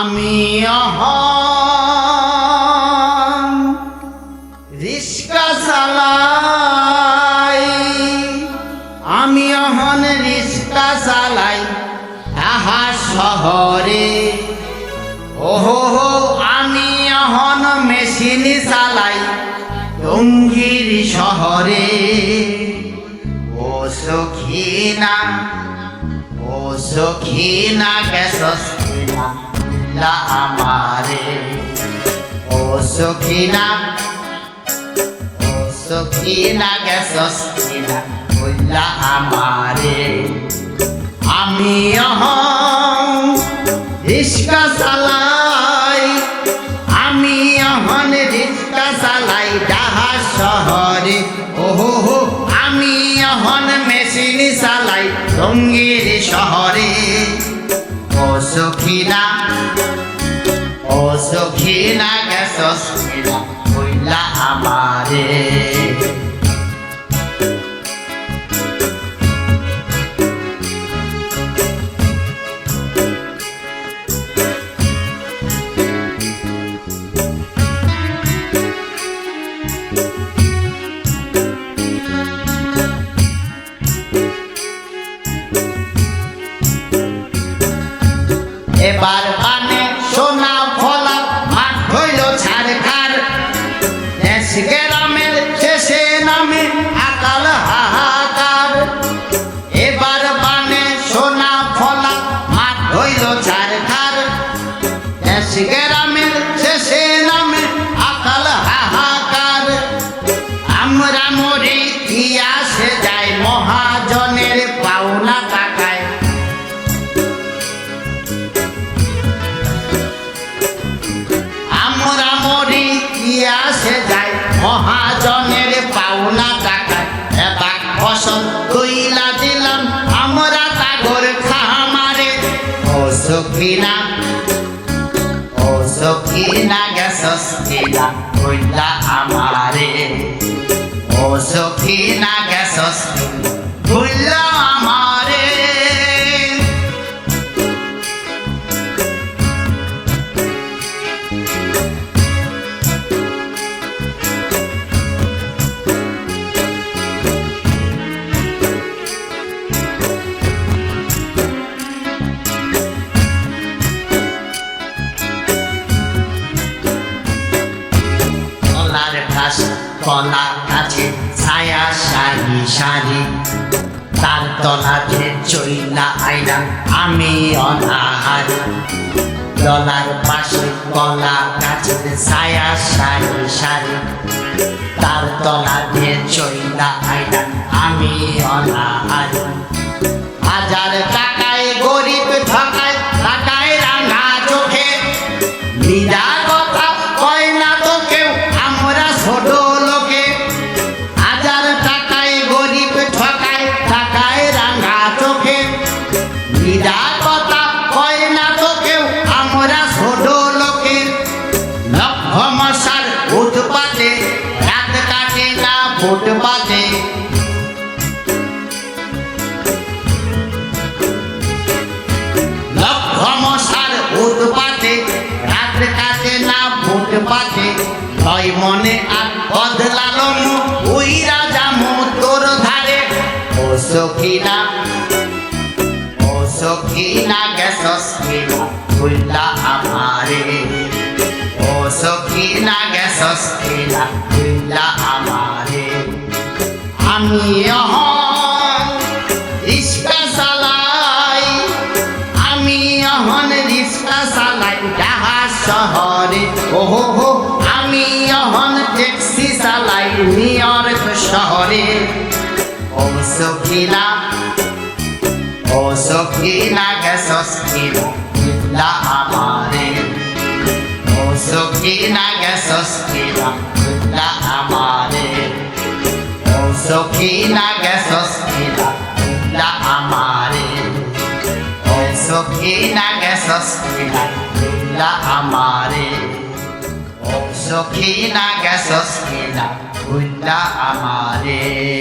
আমি রিস্কা চালাই। আমি অহন রিস্কা চালাই তাহা শহরে। ওহো হো, আমি অহন মেশিন চালাই টঙ্গির শহরে। ও সখিনা ও সখিনা গেসনা লা আমারে। ও সখিনা ও সখিনা গেসনা বললা আমারে। আমি অহ রিস্কা চালাই, আমি অহন রিস্কা চালাই ডাহা শহরে। ওহো হো, আমি অহন মেশিন চালাই রঙ্গির শহরে। ও সখিনা ও সখিনা গেছস কইলা আমারে। এবার পানে সোনা ফলা মাঠ হইল ছাড়খার দেশ গ্রামের শেষে নামে আকাল হাহাকার। এবার বানে সোনা ফলা মাঠ হইল ছাড়খার দেশ যায়। মহাজনের পাওনা টাকা এবার ফসল কইলা দিলাম। আমরা তাগর খামারে। ও সখিনা, ও কইলা আমারে। ও সখিনা কলা গাছে ছায়া সারি সারি তার তলাতে চইলা আইনা আমি অনাহার। দলার পাশে কলা গাছের ছায়া সারি সারি তার তলাতে চইলা আইনা আমি অনাহার। মনে আর বদলালো ওই রাজা তোর ধারে। ও সখিনা ও সখিনা না কিনা আমারে। ও সখিনা গেছস কিনা ভুল্লা আমারে। আমি অহন ট্যাক্সি চালাই নিউ ইয়র্ক শহরে। ও সখিনা ও সখিনা গেছস ভুল্লা আমারে। ও সখিনা গেছস ভুল্লা আমারে। ও সখিনা গেছস ভুল্লা আমারে। ও সখিনা গেছস ভুল্লা আমারে। ও সখিনা গেছস কিনা ভুল্লা আমারে।